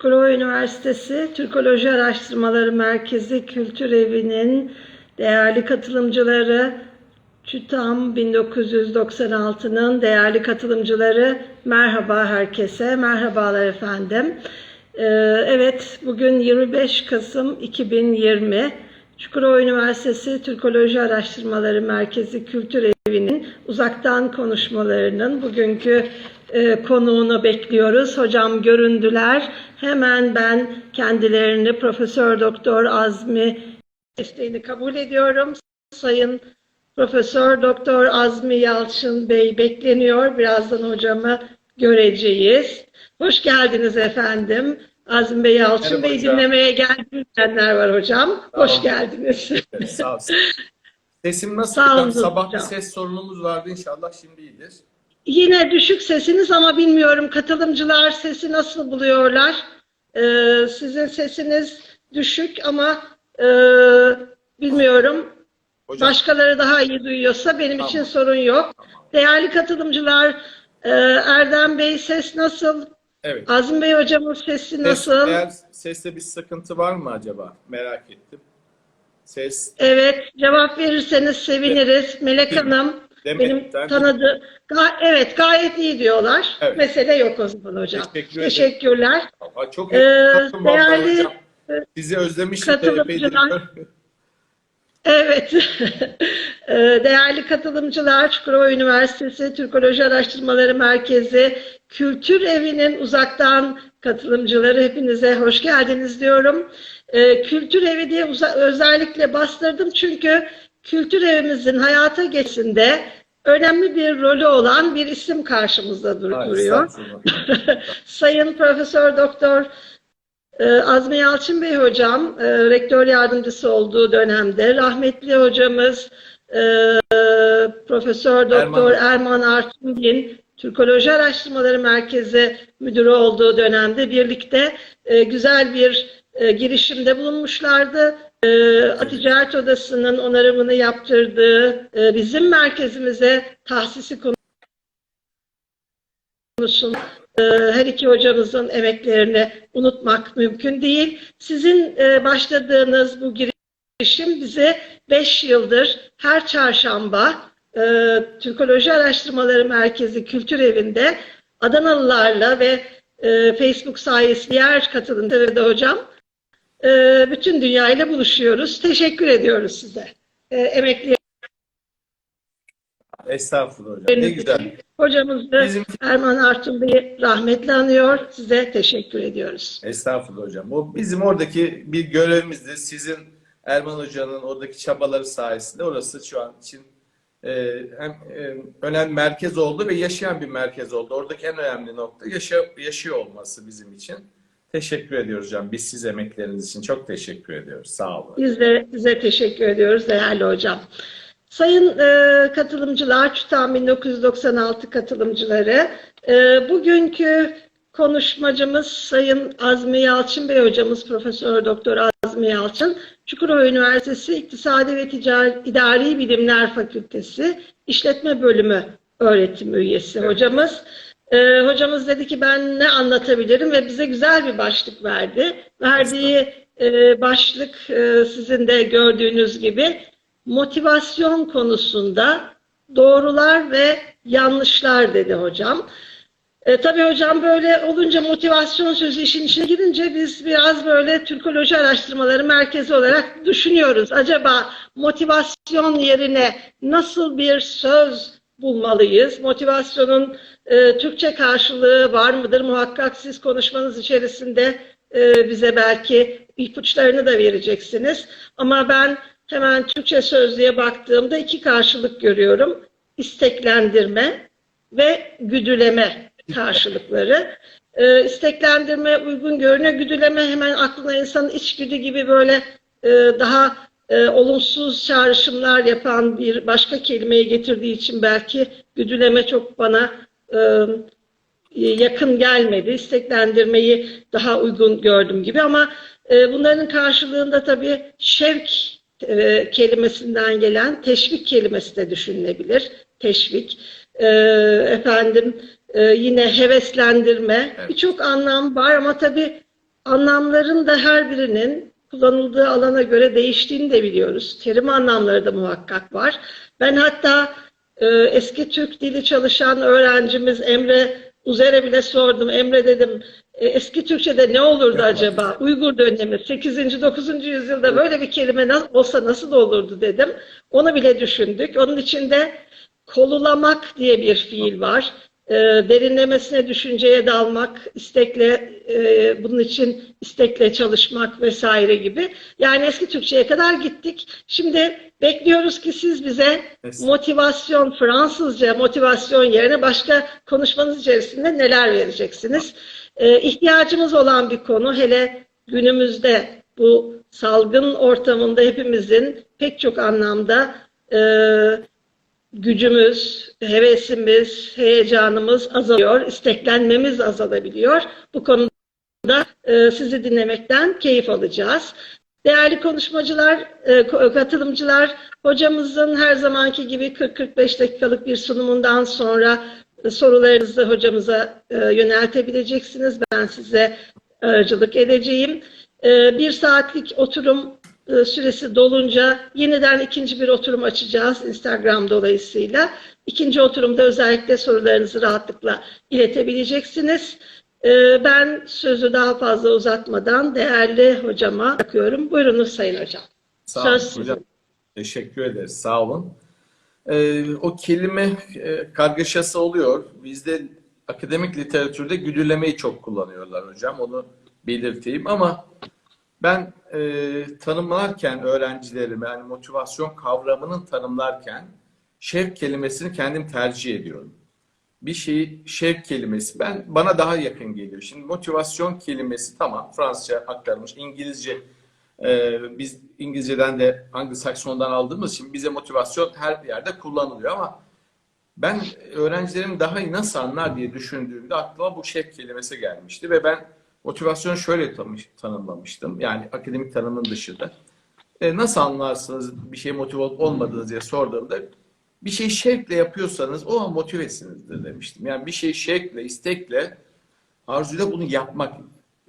Çukurova Üniversitesi Türkoloji Araştırmaları Merkezi Kültür Evi'nin değerli katılımcıları, TÜTAM 1996'nın değerli katılımcıları, merhaba herkese, merhabalar efendim. Ee, evet, bugün 25 Kasım 2020. Çukurova Üniversitesi Türkoloji Araştırmaları Merkezi Kültür Evi'nin uzaktan konuşmalarının bugünkü e, konuğunu bekliyoruz. Hocam göründüler. Hemen ben kendilerini Profesör Doktor Azmi desteğini kabul ediyorum. Sayın Profesör Doktor Azmi Yalçın Bey bekleniyor. Birazdan hocamı göreceğiz. Hoş geldiniz efendim. Azmi Bey Yalçın Merhaba Bey hocam. dinlemeye geldim diyenler var hocam. Hoş Tamam. geldiniz. Evet, sağ olsun. Sesim nasıl? Sağ olun? Sabah hocam. bir ses sorunumuz vardı inşallah şimdi iyidir. Yine düşük sesiniz ama bilmiyorum katılımcılar sesi nasıl buluyorlar. Ee, sizin sesiniz düşük ama e, bilmiyorum. Hocam Başkaları daha iyi duyuyorsa benim Tamam. için sorun yok. Değerli katılımcılar, e, Erdem Bey ses nasıl? evet. Azim Bey hocamın sesi Ses, nasıl? eğer seste bir sıkıntı var mı acaba? Merak ettim. Ses Evet, cevap verirseniz seviniriz. Melek Hanım, benim tanıdığı, Ga- evet gayet iyi diyorlar. Evet. Mesele yok o zaman hocam. Teşekkür ederim. Teşekkürler. Aa, çok Ee, heyecanlıyım vallahi değerli hocam. e, Sizi özlemişim. katılımcılar-. Evet. Ee, Değerli katılımcılar, Çukurova Üniversitesi Türkoloji Araştırmaları Merkezi Kültür Evi'nin uzaktan katılımcıları hepinize hoş geldiniz diyorum. Ee, Kültür Evi diye uza- özellikle bastırdım çünkü Kültür Evimizin hayata geçişinde önemli bir rolü olan bir isim karşımızda dur- Ay, duruyor. Sayın Profesör Doktor e, Azmi Yalçın Bey hocam, e, rektör yardımcısı olduğu dönemde rahmetli hocamız e, Profesör Doktor Erman. Erman Artungin Türkoloji Araştırmaları Merkezi müdürü olduğu dönemde birlikte güzel bir girişimde bulunmuşlardı. E, Ticaret Odası'nın onarımını yaptırdığı e, bizim merkezimize tahsisi konusunda e, her iki hocamızın emeklerini unutmak mümkün değil. Sizin e, başladığınız bu girişim bize 5 yıldır her çarşamba e, Türkoloji Araştırmaları Merkezi Kültür Evi'nde Adanalılarla ve e, Facebook sayesinde diğer katılımcıları da hocam e, bütün dünyayla buluşuyoruz. Teşekkür ediyoruz size. E, emekli Estağfurullah hocam. Ne güzel. Hocamız da Bizim- Erman Artun Bey'i rahmetle anıyor. Size teşekkür ediyoruz. Estağfurullah hocam. O bizim oradaki bir görevimizdi. Sizin Erman Hoca'nın oradaki çabaları sayesinde orası şu an için e, hem e, önemli merkez oldu ve yaşayan bir merkez oldu. Oradaki en önemli nokta yaşa, yaşıyor olması bizim için. Teşekkür ediyoruz hocam. Biz siz emekleriniz için çok teşekkür ediyoruz. Sağ olun. Biz de size teşekkür ediyoruz değerli hocam. Sayın e, katılımcılar, TÜTAM 1996 katılımcıları, e, bugünkü konuşmacımız Sayın Azmi Yalçın Bey hocamız, Profesör Doktor Azmi Yalçın, Çukurova Üniversitesi İktisadi ve Ticari İdari Bilimler Fakültesi İşletme Bölümü öğretim üyesi Evet. hocamız. E, hocamız dedi ki ben ne anlatabilirim ve bize güzel bir başlık verdi. Verdiği e, başlık e, sizin de gördüğünüz gibi motivasyon konusunda doğrular ve yanlışlar dedi hocam. E, tabii hocam böyle olunca motivasyon sözü işin içine girince biz biraz böyle Türkoloji Araştırmaları Merkezi olarak düşünüyoruz. Acaba motivasyon yerine nasıl bir söz bulmalıyız? Motivasyonun e, Türkçe karşılığı var mıdır? Muhakkak siz konuşmanız içerisinde e, bize belki ipuçlarını da vereceksiniz. Ama ben hemen Türkçe sözlüğe baktığımda iki karşılık görüyorum. İsteklendirme ve güdüleme karşılıkları. E, isteklendirme uygun görünüyor. Güdüleme hemen aklına insanın içgüdü gibi böyle e, daha e, olumsuz çağrışımlar yapan bir başka kelimeyi getirdiği için belki güdüleme çok bana e, yakın gelmedi. İsteklendirmeyi daha uygun gördüm gibi ama e, bunların karşılığında tabii şevk e, kelimesinden gelen teşvik kelimesi de düşünülebilir. Teşvik. E, efendim e, yine heveslendirme. Evet. Birçok anlam var ama tabii anlamların da her birinin kullanıldığı alana göre değiştiğini de biliyoruz. Terim anlamları da muhakkak var. Ben hatta e, eski Türk dili çalışan öğrencimiz Emre Uzer'e bile sordum. Emre dedim e, eski Türkçe'de ne olurdu acaba? Uygur dönemi 8. 9. yüzyılda böyle bir kelime na- olsa nasıl olurdu dedim. Onu bile düşündük. Onun içinde kolulamak diye bir fiil var. E, derinlemesine düşünceye dalmak, istekle e, bunun için istekle çalışmak vesaire gibi. Yani eski Türkçe'ye kadar gittik. Şimdi bekliyoruz ki siz bize motivasyon, Fransızca motivasyon yerine başka konuşmanız içerisinde neler vereceksiniz? Ee, ihtiyacımız olan bir konu hele günümüzde bu salgın ortamında hepimizin pek çok anlamda e, gücümüz, hevesimiz, heyecanımız azalıyor, isteklenmemiz azalabiliyor. Bu konuda e, sizi dinlemekten keyif alacağız. Değerli konuşmacılar, e, katılımcılar, hocamızın her zamanki gibi 40-45 dakikalık bir sunumundan sonra e, sorularınızı hocamıza yöneltebileceksiniz. Ben size aracılık edeceğim. Bir saatlik oturum e, süresi dolunca yeniden ikinci bir oturum açacağız Instagram dolayısıyla. İkinci oturumda özellikle sorularınızı rahatlıkla iletebileceksiniz. E, Ben sözü daha fazla uzatmadan değerli hocama bırakıyorum. Buyurunuz Sayın Hocam. Sağ olun Söz hocam. Teşekkür ederiz. Sağ olun. Ee, o kelime e, kargaşası oluyor. Bizde akademik literatürde güdülemeyi çok kullanıyorlar hocam. Onu belirteyim ama ben e, tanımlarken öğrencilerime yani motivasyon kavramının tanımlarken şevk kelimesini kendim tercih ediyorum. Bir şeyi şevk kelimesi ben bana daha yakın geliyor. Şimdi motivasyon kelimesi tamam Fransızca aktarılmış, İngilizce ee, biz İngilizceden de Anglo-Sakson'dan aldığımız için bize motivasyon her yerde kullanılıyor ama ben öğrencilerim daha iyi nasıl anlar diye düşündüğümde aklıma bu şevk kelimesi gelmişti ve ben motivasyonu şöyle tanış- tanımlamıştım. Yani akademik tanımın dışında. E, nasıl anlarsınız bir şey motive olup olmadığınız diye sorduğumda bir şey şevkle yapıyorsanız o an motivesinizdir demiştim. Yani bir şey şevkle, istekle, arzuyla bunu yapmak.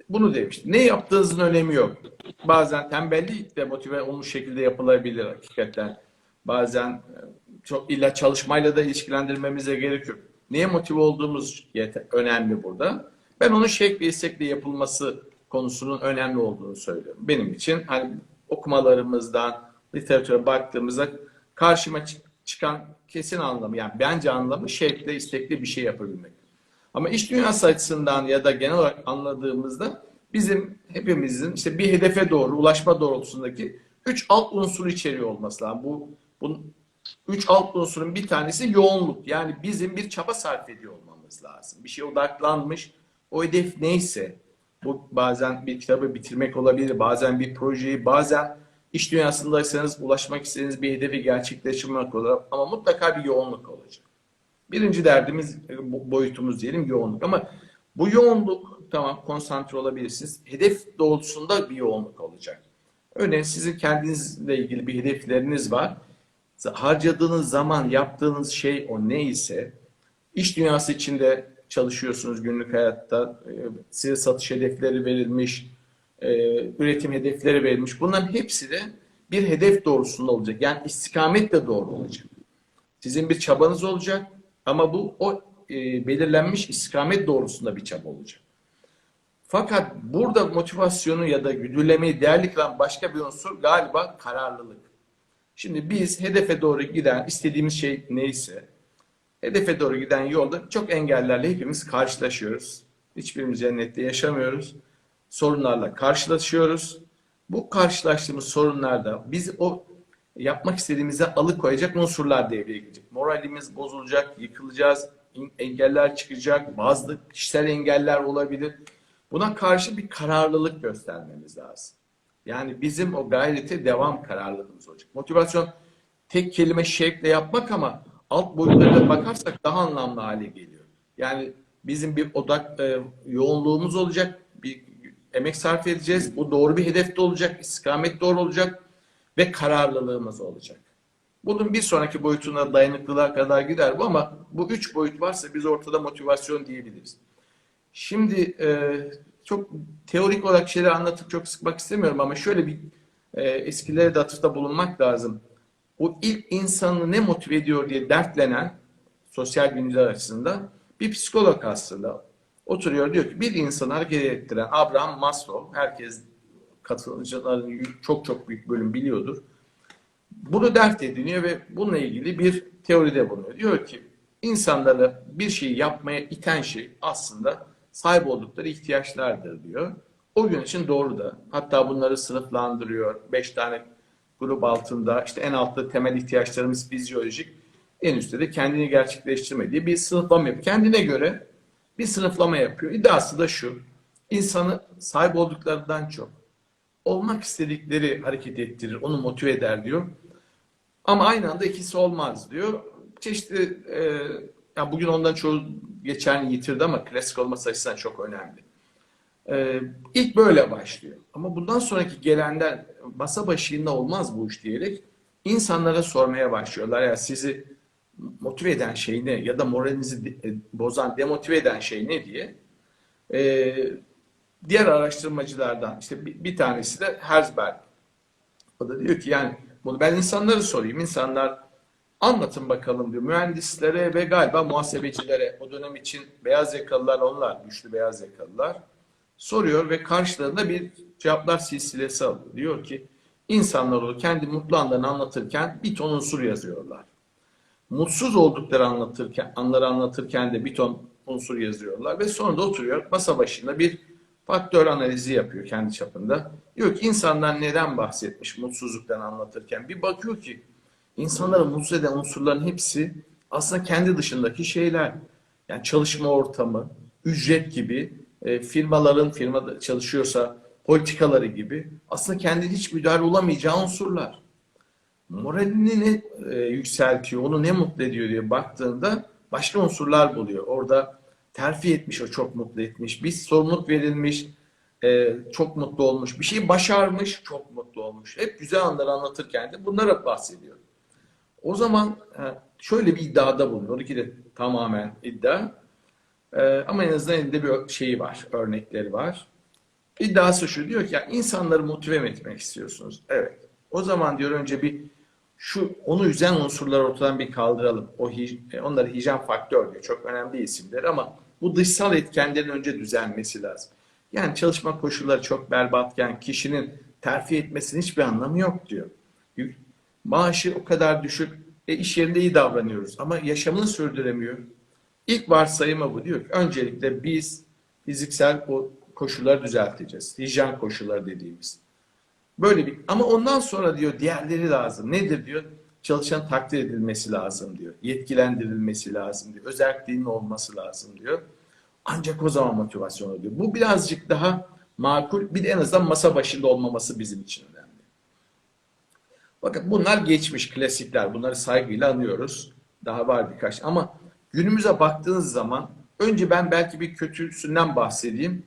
Bunu demiştim. Ne yaptığınızın önemi yok. Bazen tembellikle motive olmuş şekilde yapılabilir hakikaten. Bazen e, çok illa çalışmayla da ilişkilendirmemize gerek yok. Neye motive olduğumuz önemli burada. Ben onun şevk ve yapılması konusunun önemli olduğunu söylüyorum. Benim için hani okumalarımızdan, literatüre baktığımızda karşıma çı- çıkan kesin anlamı yani bence anlamı şevkle, istekle bir şey yapabilmek. Ama iş dünyası açısından ya da genel olarak anladığımızda bizim hepimizin işte bir hedefe doğru ulaşma doğrultusundaki üç alt unsur içeriyor olması lazım. Bu bunun üç alt unsurun bir tanesi yoğunluk. Yani bizim bir çaba sarf ediyor olmamız lazım. Bir şeye odaklanmış. O hedef neyse bu bazen bir kitabı bitirmek olabilir, bazen bir projeyi, bazen iş dünyasındaysanız ulaşmak istediğiniz bir hedefi gerçekleştirmek olabilir. Ama mutlaka bir yoğunluk olacak. Birinci derdimiz, e, boyutumuz diyelim yoğunluk. Ama bu yoğunluk tamam konsantre olabilirsiniz. Hedef doğrultusunda bir yoğunluk olacak. Örneğin sizin kendinizle ilgili bir hedefleriniz var. Harcadığınız zaman, yaptığınız şey o neyse, iş dünyası içinde çalışıyorsunuz günlük hayatta. e, Size satış hedefleri verilmiş, e, üretim hedefleri verilmiş. Bunların hepsi de bir hedef doğrusunda olacak. Yani istikametle doğru olacak. Sizin bir çabanız olacak ama bu o e, belirlenmiş istikamet doğrusunda bir çaba olacak. Fakat burada motivasyonu ya da güdülemeyi değerli kılan başka bir unsur galiba kararlılık. Şimdi biz hedefe doğru giden istediğimiz şey neyse hedefe doğru giden yolda çok engellerle hepimiz karşılaşıyoruz. Hiçbirimiz cennette yaşamıyoruz. Sorunlarla karşılaşıyoruz. Bu karşılaştığımız sorunlarda biz o yapmak istediğimize alıkoyacak unsurlar devreye girecek. Moralimiz bozulacak, yıkılacağız, engeller çıkacak, bazı kişisel engeller olabilir. Buna karşı bir kararlılık göstermemiz lazım. Yani bizim o gayrete devam kararlılığımız olacak. Motivasyon tek kelime şevkle yapmak ama alt boyutlarına bakarsak daha anlamlı hale geliyor. Yani bizim bir odak e, yoğunluğumuz olacak, bir emek sarf edeceğiz. Bu doğru bir hedefte olacak, istikamet doğru olacak ve kararlılığımız olacak. Bunun bir sonraki boyutuna dayanıklılığa kadar gider bu ama bu üç boyut varsa biz ortada motivasyon diyebiliriz. Şimdi e, çok teorik olarak şeyleri anlatıp çok sıkmak istemiyorum ama şöyle bir e, eskilere de atıfta bulunmak lazım. O ilk insanı ne motive ediyor diye dertlenen sosyal bilimciler açısından bir psikolog aslında oturuyor diyor ki bir insanı hareket ettiren Abraham Maslow herkes katılımcıların çok çok büyük bölüm biliyordur. Bunu dert ediniyor ve bununla ilgili bir teoride bulunuyor. Diyor ki insanları bir şeyi yapmaya iten şey aslında sahip oldukları ihtiyaçlardır diyor. O gün için doğru da. Hatta bunları sınıflandırıyor. Beş tane grup altında işte en altta temel ihtiyaçlarımız fizyolojik, en üstte de kendini gerçekleştirme diye bir sınıflama yapıyor. Kendine göre bir sınıflama yapıyor. İddiası da şu. İnsanı sahip olduklarından çok olmak istedikleri hareket ettirir, onu motive eder diyor. Ama aynı anda ikisi olmaz diyor. Çeşitli e, ya bugün ondan çoğu geçen yitirdi ama klasik olması açısından çok önemli. E, ilk böyle başlıyor. Ama bundan sonraki gelenler masa başında olmaz bu iş diyerek insanlara sormaya başlıyorlar. Ya sizi motive eden şey ne ya da moralinizi e, bozan, demotive eden şey ne diye. E, diğer araştırmacılardan işte bir, bir tanesi de Herzberg. O da diyor ki yani bunu ben insanları sorayım. İnsanlar anlatın bakalım diyor. Mühendislere ve galiba muhasebecilere o dönem için beyaz yakalılar onlar, güçlü beyaz yakalılar soruyor ve karşılarında bir cevaplar silsilesi alıyor. Diyor ki insanlar o kendi mutlu anlarını anlatırken bir ton unsur yazıyorlar. Mutsuz oldukları anlatırken, anları anlatırken de bir ton unsur yazıyorlar ve sonra da oturuyor masa başında bir faktör analizi yapıyor kendi çapında. Diyor ki insanlar neden bahsetmiş mutsuzluktan anlatırken bir bakıyor ki insanları mutsuz eden unsurların hepsi aslında kendi dışındaki şeyler. Yani çalışma ortamı, ücret gibi, e, firmaların firmada çalışıyorsa politikaları gibi aslında kendi hiç müdahale olamayacağı unsurlar. Moralini ne e, yükseltiyor, onu ne mutlu ediyor diye baktığında başka unsurlar buluyor. Orada terfi etmiş, o çok mutlu etmiş. Bir sorumluluk verilmiş, e, çok mutlu olmuş. Bir şeyi başarmış, çok mutlu olmuş. Hep güzel anları anlatırken de bunlara bahsediyor. O zaman e, şöyle bir iddiada bulunuyor. Ki de tamamen iddia. E, ama en azından elinde bir şeyi var, örnekleri var. İddiası şu diyor ki ya insanları motive etmek istiyorsunuz? Evet. O zaman diyor önce bir şu onu üzen unsurları ortadan bir kaldıralım. O e, onları hijyen faktör diyor. Çok önemli isimler ama bu dışsal etkenlerin önce düzelmesi lazım. Yani çalışma koşulları çok berbatken kişinin terfi etmesinin hiçbir anlamı yok diyor. Maaşı o kadar düşük. E, iş yerinde iyi davranıyoruz ama yaşamını sürdüremiyor. İlk varsayımı bu diyor ki öncelikle biz fiziksel koşulları düzelteceğiz. Hijyen koşulları dediğimiz. Böyle bir ama ondan sonra diyor diğerleri lazım. Nedir diyor? Çalışan takdir edilmesi lazım diyor. Yetkilendirilmesi lazım diyor. Özelliğinin olması lazım diyor. Ancak o zaman motivasyon oluyor. Bu birazcık daha makul. Bir de en azından masa başında olmaması bizim için önemli. Bakın bunlar geçmiş klasikler. Bunları saygıyla anıyoruz. Daha var birkaç. Ama günümüze baktığınız zaman önce ben belki bir kötüsünden bahsedeyim.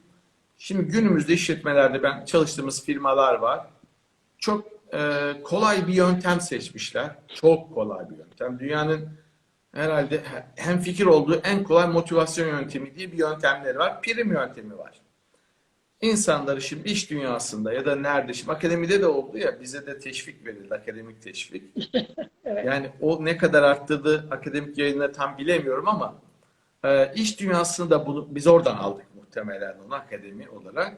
Şimdi günümüzde işletmelerde ben çalıştığımız firmalar var. Çok e, kolay bir yöntem seçmişler. Çok kolay bir yöntem. Dünyanın herhalde hem fikir olduğu en kolay motivasyon yöntemi diye bir yöntemleri var. Prim yöntemi var. İnsanları şimdi iş dünyasında ya da nerede şimdi akademide de oldu ya bize de teşvik verildi akademik teşvik. Evet. Yani o ne kadar arttırdı akademik yayınları tam bilemiyorum ama e, iş dünyasında bunu biz oradan aldık muhtemelen onu akademi olarak.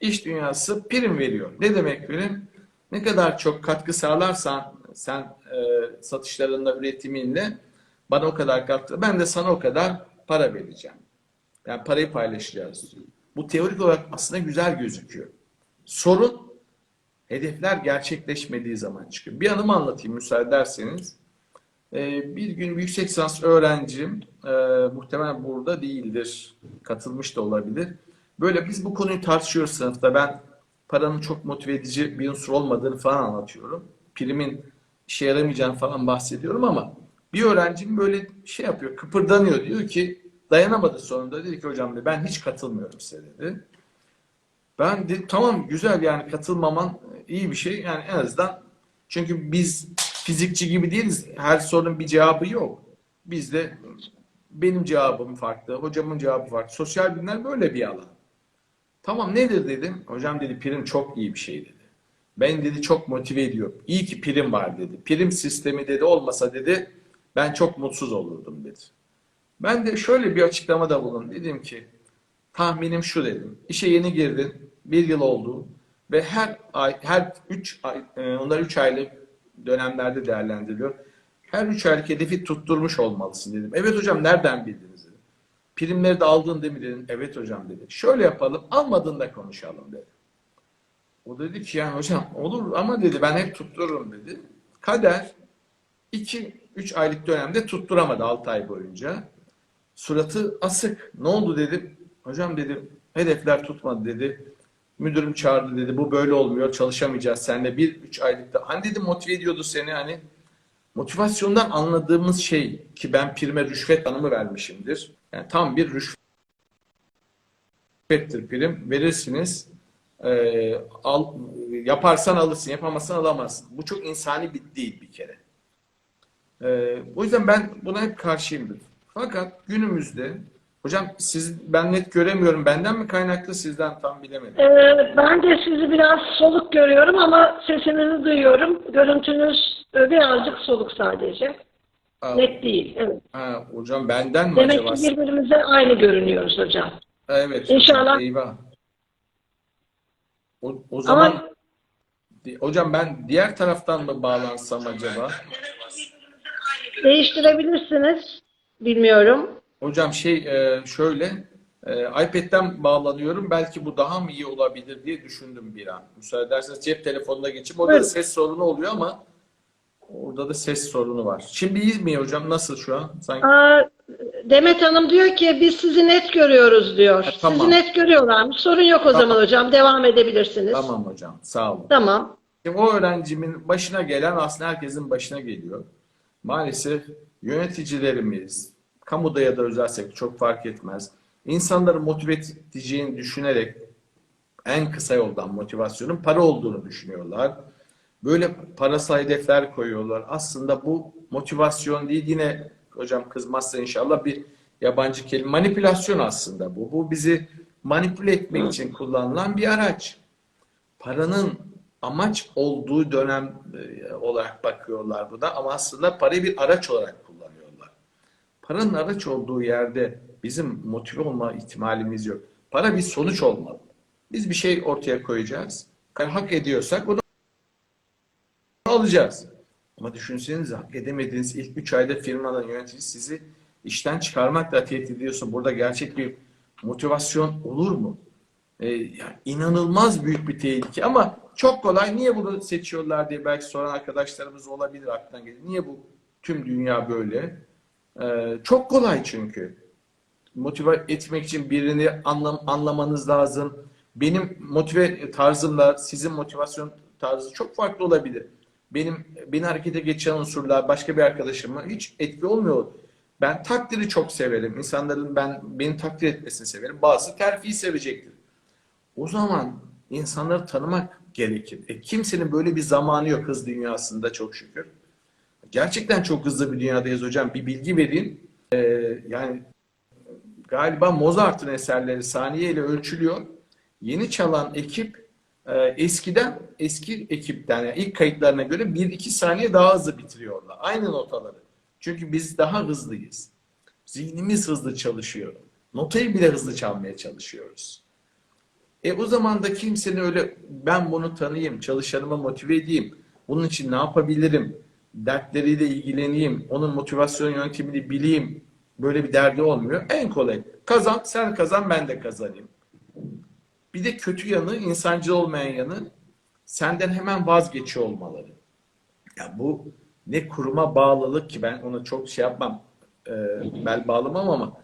İş dünyası prim veriyor. Ne demek prim? Ne kadar çok katkı sağlarsan sen e, satışlarınla, üretiminle bana o kadar katkı, ben de sana o kadar para vereceğim. Yani parayı paylaşacağız. Bu teorik olarak aslında güzel gözüküyor. Sorun hedefler gerçekleşmediği zaman çıkıyor. Bir anımı anlatayım müsaade ederseniz. Ee, bir gün yüksek lisans öğrencim e, muhtemelen burada değildir. Katılmış da olabilir. Böyle biz bu konuyu tartışıyoruz sınıfta. Ben paranın çok motive edici bir unsur olmadığını falan anlatıyorum. Primin işe yaramayacağını falan bahsediyorum ama bir öğrencim böyle şey yapıyor, kıpırdanıyor. Diyor ki dayanamadı sonunda. Dedi ki hocam ben hiç katılmıyorum size dedi. Ben de tamam güzel yani katılmaman iyi bir şey. Yani en azından çünkü biz fizikçi gibi değiliz. Her sorunun bir cevabı yok. Biz de benim cevabım farklı, hocamın cevabı farklı. Sosyal bilimler böyle bir alan. Tamam nedir dedim. Hocam dedi prim çok iyi bir şey dedi. Ben dedi çok motive ediyor. İyi ki prim var dedi. Prim sistemi dedi olmasa dedi ben çok mutsuz olurdum dedi. Ben de şöyle bir açıklamada bulundum. Dedim ki tahminim şu dedim. İşe yeni girdin. Bir yıl oldu. Ve her ay, her üç ay, e, onlar üç aylık dönemlerde değerlendiriliyor. Her üç aylık hedefi tutturmuş olmalısın dedim. Evet hocam nereden bildiniz dedim. Primleri de aldın değil mi dedim. Evet hocam dedi. Şöyle yapalım almadığında konuşalım dedi. O dedi ki yani hocam olur ama dedi ben hep tuttururum dedi. Kader 2-3 aylık dönemde tutturamadı 6 ay boyunca. Suratı asık. Ne oldu dedim. Hocam dedim hedefler tutmadı dedi. Müdürüm çağırdı dedi. Bu böyle olmuyor. Çalışamayacağız seninle. Bir üç aylıkta. Hani dedim motive ediyordu seni hani. Motivasyondan anladığımız şey ki ben prime rüşvet tanımı vermişimdir. Yani tam bir rüşvettir prim. Verirsiniz. Ee, al, yaparsan alırsın. Yapamazsan alamazsın. Bu çok insani bir değil bir kere. Ee, o yüzden ben buna hep karşıyımdır. Fakat günümüzde hocam siz ben net göremiyorum. Benden mi kaynaklı sizden tam bilemedim. Ee, ben de sizi biraz soluk görüyorum ama sesinizi duyuyorum. Görüntünüz e, birazcık soluk sadece. Aa, Net değil. Evet. ha, hocam benden mi Demek acaba? ki birbirimize aynı görünüyoruz hocam. Evet. İnşallah. Eyvah. O, o zaman Ama hocam ben diğer taraftan mı bağlansam acaba? değiştirebilirsiniz. Bilmiyorum. Hocam şey e, şöyle e, iPad'den bağlanıyorum. Belki bu daha mı iyi olabilir diye düşündüm bir an. Müsaade ederseniz cep telefonuna geçip orada da Buyurun. ses sorunu oluyor ama orada da ses sorunu var. Şimdi iyi mi hocam? Nasıl şu an? Sanki Aa, Demet Hanım diyor ki biz sizi net görüyoruz diyor. Ha, tamam. Sizi net görüyorlarmış. Sorun yok o Tamam. zaman hocam. Devam edebilirsiniz. tamam hocam. Sağ olun. Tamam. Şimdi o öğrencimin başına gelen aslında herkesin başına geliyor. Maalesef yöneticilerimiz, kamuda ya da özel sektör çok fark etmez. İnsanları motive edeceğini düşünerek en kısa yoldan motivasyonun para olduğunu düşünüyorlar. Böyle parasal hedefler koyuyorlar. Aslında bu motivasyon değil yine hocam kızmazsa inşallah bir yabancı kelime manipülasyon aslında bu. Bu bizi manipüle etmek için kullanılan bir araç paranın amaç olduğu dönem e, olarak bakıyorlar buna ama aslında parayı bir araç olarak kullanıyorlar. Paranın araç olduğu yerde bizim motive olma ihtimalimiz yok. Para bir sonuç olmalı. Biz bir şey ortaya koyacağız. Hak ediyorsak onu alacağız. Ama düşünsenize hak edemediğiniz ilk 3 ayda firmanın yöneticisi sizi işten çıkarmakla tehdit ediyorsun. Burada gerçek bir motivasyon olur mu? Ee, yani inanılmaz büyük bir tehlike ama çok kolay. Niye bunu seçiyorlar diye belki soran arkadaşlarımız olabilir aklından gelir. Niye bu tüm dünya böyle? Ee, çok kolay çünkü. Motive etmek için birini anlam anlamanız lazım. Benim motive tarzımla sizin motivasyon tarzı çok farklı olabilir. Benim beni harekete geçiren unsurlar başka bir arkadaşıma hiç etki olmuyor. Ben takdiri çok severim. İnsanların ben beni takdir etmesini severim. Bazı terfiyi sevecektir. O zaman insanları tanımak gerekir. E, kimsenin böyle bir zamanı yok hız dünyasında çok şükür. Gerçekten çok hızlı bir dünyadayız hocam. Bir bilgi vereyim. Ee, yani galiba Mozart'ın eserleri saniye ile ölçülüyor. Yeni çalan ekip e, eskiden eski ekipten yani ilk kayıtlarına göre 1-2 saniye daha hızlı bitiriyorlar. Aynı notaları. Çünkü biz daha hızlıyız. Zihnimiz hızlı çalışıyor. Notayı bile hızlı çalmaya çalışıyoruz. E o zaman da kimsenin öyle ben bunu tanıyayım, çalışanımı motive edeyim, bunun için ne yapabilirim, dertleriyle ilgileneyim, onun motivasyon yöntemini bileyim, böyle bir derdi olmuyor. En kolay kazan, sen kazan, ben de kazanayım. Bir de kötü yanı, insancıl olmayan yanı senden hemen vazgeçiyor olmaları. Ya bu ne kuruma bağlılık ki ben onu çok şey yapmam, e, bel bağlamam ama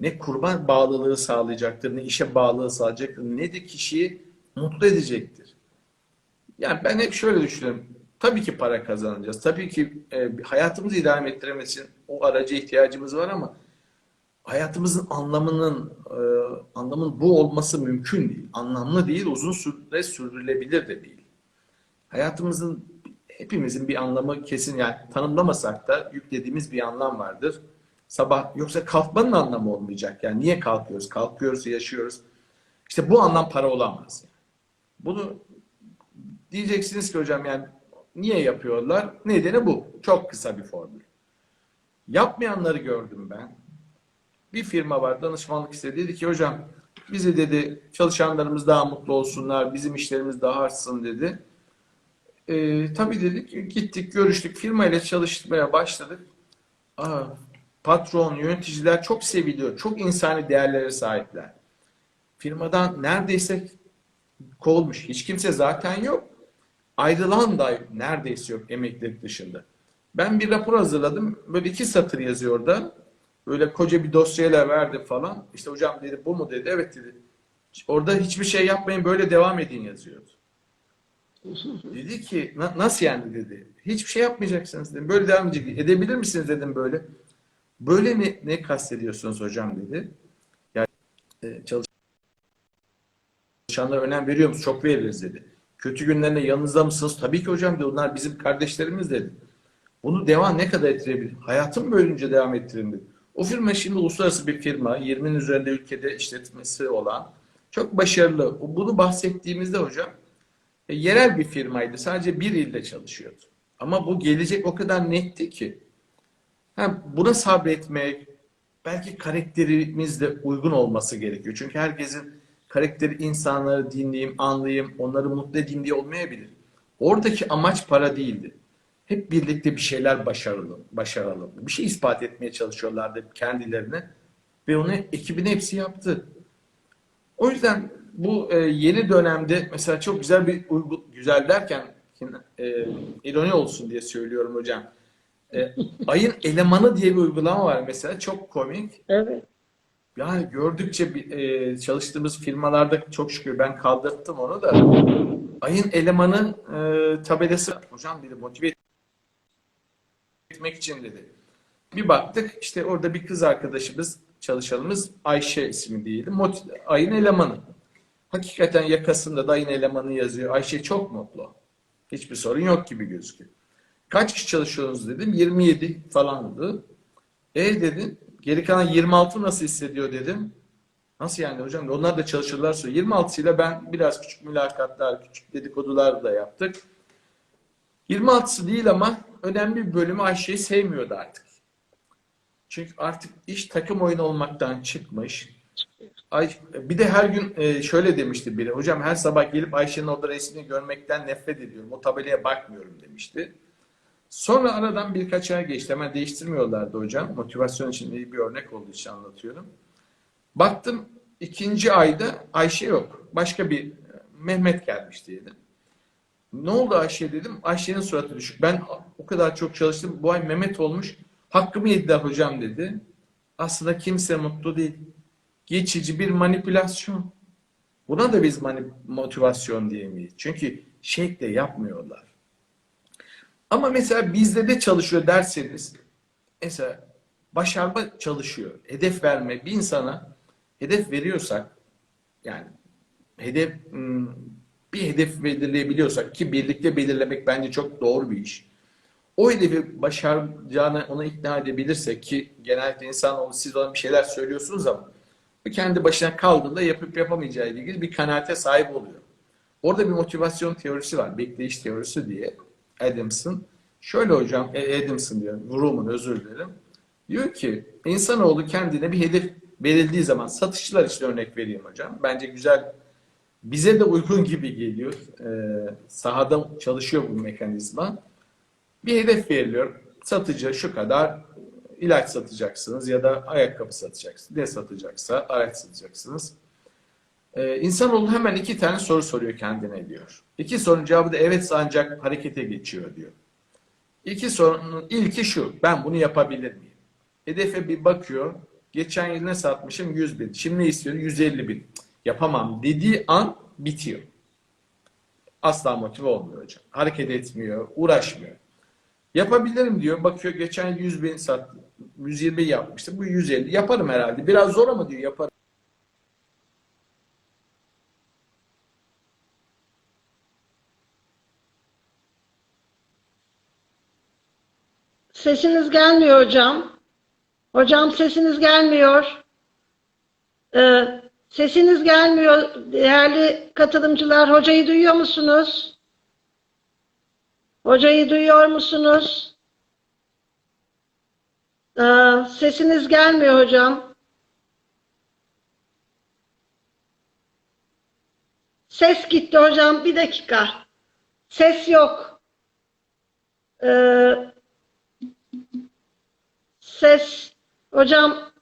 ne kurban bağlılığı sağlayacaktır, ne işe bağlılığı sağlayacaktır, ne de kişiyi mutlu edecektir. Yani ben hep şöyle düşünüyorum. Tabii ki para kazanacağız. Tabii ki e, hayatımızı idame ettirmek için o araca ihtiyacımız var ama hayatımızın anlamının e, anlamın bu olması mümkün değil. Anlamlı değil, uzun süre sürdürülebilir de değil. Hayatımızın hepimizin bir anlamı kesin yani tanımlamasak da yüklediğimiz bir anlam vardır. Sabah yoksa kalkmanın anlamı olmayacak. Yani niye kalkıyoruz? Kalkıyoruz, yaşıyoruz. İşte bu anlam para olamaz. Bunu diyeceksiniz ki hocam yani niye yapıyorlar? Nedeni bu. Çok kısa bir formül. Yapmayanları gördüm ben. Bir firma var danışmanlık istedi. Dedi ki hocam bizi dedi çalışanlarımız daha mutlu olsunlar, bizim işlerimiz daha artsın dedi. Ee, tabii dedik gittik görüştük firmayla çalışmaya başladık. Aa, patron, yöneticiler çok seviliyor. Çok insani değerlere sahipler. Firmadan neredeyse kovulmuş. Hiç kimse zaten yok. Ayrılan da neredeyse yok emeklilik dışında. Ben bir rapor hazırladım. Böyle iki satır yazıyor orada. Böyle koca bir dosyayla verdi falan. İşte hocam dedi bu mu dedi. Evet dedi. Orada hiçbir şey yapmayın böyle devam edin yazıyordu. Dedi ki "Na- nasıl yani dedi. Hiçbir şey yapmayacaksınız dedim. Böyle devam edecek. Edebilir misiniz dedim böyle. Böyle mi ne kastediyorsunuz hocam dedi. Yani e, çalışanlara önem veriyor musunuz? Çok veririz dedi. Kötü günlerinde yanınızda mısınız? Tabii ki hocam dedi. Onlar bizim kardeşlerimiz dedi. Bunu devam ne kadar ettirebilir? Hayatım boyunca devam ettirin dedi. O firma şimdi uluslararası bir firma. 20'nin üzerinde ülkede işletmesi olan. Çok başarılı. Bunu bahsettiğimizde hocam e, yerel bir firmaydı. Sadece bir ilde çalışıyordu. Ama bu gelecek o kadar netti ki. Ha, buna sabretmek, belki karakterimizle uygun olması gerekiyor. Çünkü herkesin karakteri insanları dinleyeyim, anlayayım, onları mutlu edeyim diye olmayabilir. Oradaki amaç para değildi. Hep birlikte bir şeyler başaralım, başaralım. Bir şey ispat etmeye çalışıyorlardı kendilerine ve onu ekibin hepsi yaptı. O yüzden bu e, yeni dönemde mesela çok güzel bir uygu, güzel derken e, ironi olsun diye söylüyorum hocam. E, ayın elemanı diye bir uygulama var mesela çok komik. Evet. Yani gördükçe e, çalıştığımız firmalarda çok şükür ben kaldırttım onu da. Ayın elemanı e, tabelası hocam dedi motive etmek için dedi. Bir baktık işte orada bir kız arkadaşımız çalışanımız Ayşe ismi diyelim. Ayın elemanı. Hakikaten yakasında da ayın elemanı yazıyor. Ayşe çok mutlu. Hiçbir sorun yok gibi gözüküyor. Kaç kişi çalışıyorsunuz dedim. 27 falandı. E dedim. Geri kalan 26 nasıl hissediyor dedim. Nasıl yani hocam? Onlar da çalışırlar sonra. 26'sıyla ben biraz küçük mülakatlar, küçük dedikodular da yaptık. 26'sı değil ama önemli bir bölümü Ayşe'yi sevmiyordu artık. Çünkü artık iş takım oyunu olmaktan çıkmış. Ay, bir de her gün e, şöyle demişti biri. Hocam her sabah gelip Ayşe'nin orada resmini görmekten nefret ediyorum. O tabelaya bakmıyorum demişti. Sonra aradan birkaç ay geçti. Hemen değiştirmiyorlardı hocam. Motivasyon için iyi bir örnek olduğu için anlatıyorum. Baktım ikinci ayda Ayşe yok. Başka bir Mehmet gelmiş diyelim. Ne oldu Ayşe dedim. Ayşe'nin suratı düşük. Ben o kadar çok çalıştım. Bu ay Mehmet olmuş. Hakkımı yediler hocam dedi. Aslında kimse mutlu değil. Geçici bir manipülasyon. Buna da biz motivasyon diyemeyiz. Çünkü şekle yapmıyorlar. Ama mesela bizde de çalışıyor derseniz mesela başarma çalışıyor. Hedef verme. Bir insana hedef veriyorsak yani hedef hmm, bir hedef belirleyebiliyorsak ki birlikte belirlemek bence çok doğru bir iş. O hedefi başaracağını ona ikna edebilirsek ki genellikle insan siz ona bir şeyler söylüyorsunuz ama kendi başına kaldığında yapıp yapamayacağı ilgili bir kanaate sahip oluyor. Orada bir motivasyon teorisi var. Bekleyiş teorisi diye. Adams'ın. Şöyle hocam, e, Adams'ın diyor. Vroom'un özür dilerim. Diyor ki insanoğlu kendine bir hedef belirlediği zaman satışçılar için örnek vereyim hocam. Bence güzel bize de uygun gibi geliyor. Ee, sahada çalışıyor bu mekanizma. Bir hedef veriliyor. Satıcı şu kadar ilaç satacaksınız ya da ayakkabı satacaksınız. Ne satacaksa araç satacaksınız. Ee, insanoğlu hemen iki tane soru soruyor kendine diyor. İki sorunun cevabı da evet ancak harekete geçiyor diyor. İki sorunun ilki şu. Ben bunu yapabilir miyim? Hedefe bir bakıyor. Geçen yıl ne satmışım? 100 bin. Şimdi ne istiyorum? 150 bin. Yapamam dediği an bitiyor. Asla motive olmuyor hocam. Hareket etmiyor, uğraşmıyor. Yapabilirim diyor. Bakıyor geçen yıl 100 bin sattı. 120 yapmıştı. Bu 150. Yaparım herhalde. Biraz zor ama diyor yaparım. Sesiniz gelmiyor hocam. Hocam sesiniz gelmiyor. Ee, sesiniz gelmiyor değerli katılımcılar. Hocayı duyuyor musunuz? Hocayı duyuyor musunuz? Ee, sesiniz gelmiyor hocam. Ses gitti hocam. Bir dakika. Ses yok. Ee, ses hocam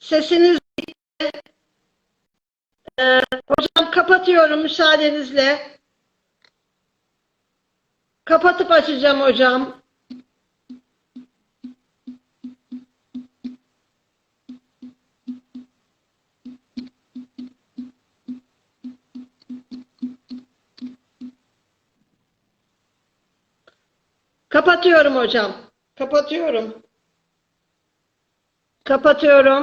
sesiniz. Ee, hocam kapatıyorum müsaadenizle. Kapatıp açacağım hocam. Kapatıyorum hocam. Kapatıyorum. Kapatıyorum.